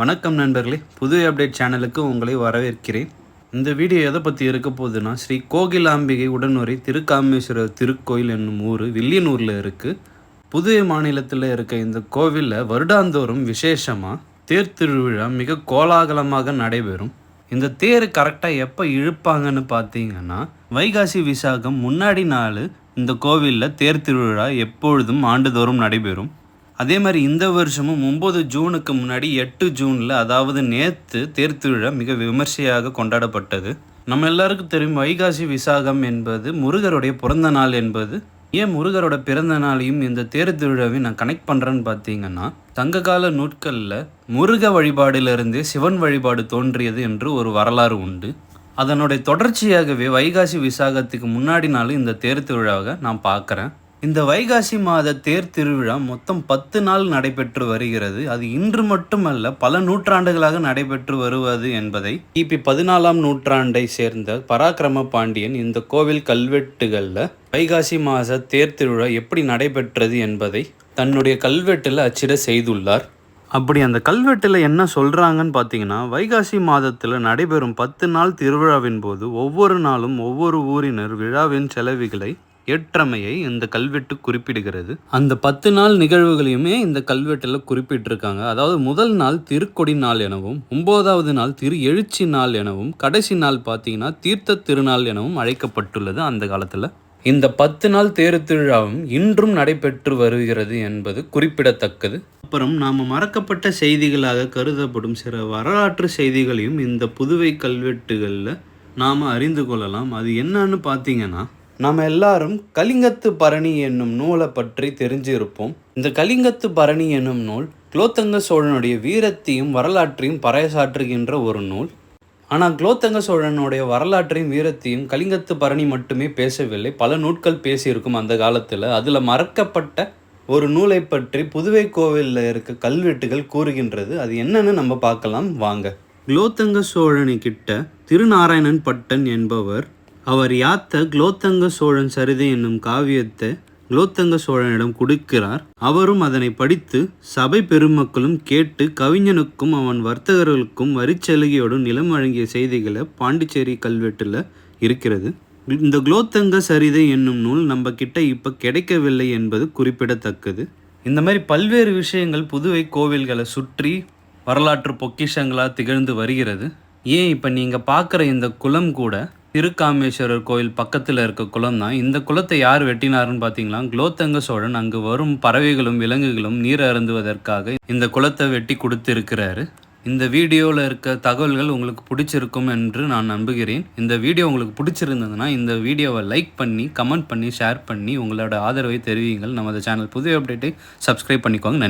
வணக்கம் நண்பர்களே புது அப்டேட் சேனலுக்கு உங்களை வரவேற்கிறேன். இந்த வீடியோ எதை பற்றி இருக்க போகுதுன்னா ஸ்ரீ கோகிலாம்பிகை உடனுரை திருக்காமேஸ்வரர் திருக்கோயில் என்னும் ஊர் வில்லியனூரில் இருக்குது புதுவை மாநிலத்தில் இருக்க இந்த கோவிலில் வருடாந்தோறும் விசேஷமாக தேர் திருவிழா மிக கோலாகலமாக நடைபெறும். இந்த தேர் கரெக்டாக எப்போ இழுப்பாங்கன்னு பார்த்தீங்கன்னா வைகாசி விசாகம் முன்னாடி நாள் இந்த கோவிலில் தேர் திருவிழா எப்பொழுதும் ஆண்டுதோறும் நடைபெறும். அதே மாதிரி இந்த வருஷமும் ஒம்பது ஜூனுக்கு முன்னாடி எட்டு ஜூனில் அதாவது நேற்று தேர் மிக விமர்சையாக கொண்டாடப்பட்டது. நம்ம எல்லாருக்கும் தெரியும் வைகாசி விசாகம் என்பது முருகருடைய பிறந்த நாள் என்பது. ஏன் முருகரோட பிறந்த நாளையும் இந்த தேர் திருழாவையும் நான் கனெக்ட் பண்ணுறேன்னு பார்த்தீங்கன்னா தங்ககால நூட்களில் முருக வழிபாடிலிருந்தே சிவன் வழிபாடு தோன்றியது என்று ஒரு வரலாறு உண்டு. அதனுடைய தொடர்ச்சியாகவே வைகாசி விசாகத்துக்கு முன்னாடி நாள் இந்த தேர் திருவிழாவை நான் பார்க்குறேன். இந்த வைகாசி மாத தேர் திருவிழா மொத்தம் பத்து நாள் நடைபெற்று வருகிறது. அது இன்று மட்டுமல்ல பல நூற்றாண்டுகளாக நடைபெற்று வருவது என்பதை கிபி பதினாலாம் நூற்றாண்டை சேர்ந்த பராக்கிரம பாண்டியன் இந்த கோவில் கல்வெட்டுகளில் வைகாசி மாத தேர் திருவிழா எப்படி நடைபெற்றது என்பதை தன்னுடைய கல்வெட்டில் அச்சிட செய்துள்ளார். அப்படி அந்த கல்வெட்டில் என்ன சொல்கிறாங்கன்னு பார்த்தீங்கன்னா வைகாசி மாதத்தில் நடைபெறும் பத்து நாள் திருவிழாவின் போது ஒவ்வொரு நாளும் ஒவ்வொரு ஊரினர் விழாவின் செலவுகளை ஏற்றமையை இந்த கல்வெட்டு குறிப்பிடுகிறது. அந்த பத்து நாள் நிகழ்வுகளையுமே இந்த கல்வெட்டில் குறிப்பிட்டிருக்காங்க. அதாவது முதல் நாள் திருக்கொடி நாள் எனவும் ஒன்பதாவது நாள் திரு எழுச்சி நாள் எனவும் கடைசி நாள் பார்த்தீங்கன்னா தீர்த்த திருநாள் எனவும் அழைக்கப்பட்டுள்ளது அந்த காலத்தில். இந்த பத்து நாள் தேரு திருவிழாவும் இன்றும் நடைபெற்று வருகிறது என்பது குறிப்பிடத்தக்கது. அப்புறம் நாம் மறக்கப்பட்ட செய்திகளாக கருதப்படும் சில வரலாற்று செய்திகளையும் இந்த புதுவை கல்வெட்டுகளில் நாம் அறிந்து கொள்ளலாம். அது என்னன்னு பார்த்தீங்கன்னா நாம் எல்லாரும் கலிங்கத்து பரணி என்னும் நூலை பற்றி தெரிஞ்சிருப்போம். இந்த கலிங்கத்து பரணி என்னும் நூல் குலோத்தங்க சோழனுடைய வீரத்தையும் வரலாற்றையும் பறைசாற்றுகின்ற ஒரு நூல். ஆனால் குலோத்தங்க சோழனுடைய வரலாற்றையும் வீரத்தையும் கலிங்கத்து பரணி மட்டுமே பேசவில்லை. பல நூட்கள் பேசியிருக்கும் அந்த காலத்தில். அதில் மறக்கப்பட்ட ஒரு நூலை பற்றி புதுவை கோவிலில் இருக்க கல்வெட்டுகள் கூறுகின்றது. அது என்னன்னு நம்ம பார்க்கலாம். வாங்க. குலோத்தங்க சோழனை கிட்ட திருநாராயணன் பட்டன் என்பவர் அவர் யாத்த குலோத்தங்க சோழன் சரிதை என்னும் காவியத்தை குலோத்தங்க சோழனிடம் கொடுக்கிறார். அவரும் அதனை படித்து சபை பெருமக்களும் கேட்டு கவிஞனுக்கும் அவன் வர்த்தகர்களுக்கும் வரிச்சலுகையோடு நிலம் வழங்கிய செய்திகளை பாண்டிச்சேரி கல்வெட்டில் இருக்கிறது. இந்த குலோத்தங்க சரிதை என்னும் நூல் நம்ம கிட்ட இப்போ கிடைக்கவில்லை என்பது குறிப்பிடத்தக்கது. இந்த மாதிரி பல்வேறு விஷயங்கள் புதுவை கோவில்களை சுற்றி வரலாற்று பொக்கிஷங்களாக திகழ்ந்து வருகிறது. ஏன் இப்போ நீங்கள் பார்க்குற இந்த குளம் கூட திருக்காமேஸ்வரர் கோயில் பக்கத்தில் இருக்க குளம் தான் இந்த குளத்தை யார் வெட்டினாருன்னு பார்த்தீங்களா குலோத்தங்க சோழன் அங்கு வரும் பறவைகளும் விலங்குகளும் நீர் அருந்துவதற்காக இந்த குளத்தை வெட்டி கொடுத்திருக்கிறாரு. இந்த வீடியோவில் இருக்க தகவல்கள் உங்களுக்கு பிடிச்சிருக்கும் என்று நான் நம்புகிறேன். இந்த வீடியோ உங்களுக்கு பிடிச்சிருந்ததுன்னா இந்த வீடியோவை லைக் பண்ணி கமெண்ட் பண்ணி ஷேர் பண்ணி உங்களோட ஆதரவை தெரிவிங்கள் நமது சேனல் புதிய அப்டேட்டை சப்ஸ்கிரைப் பண்ணிக்கோங்க. நன்றி.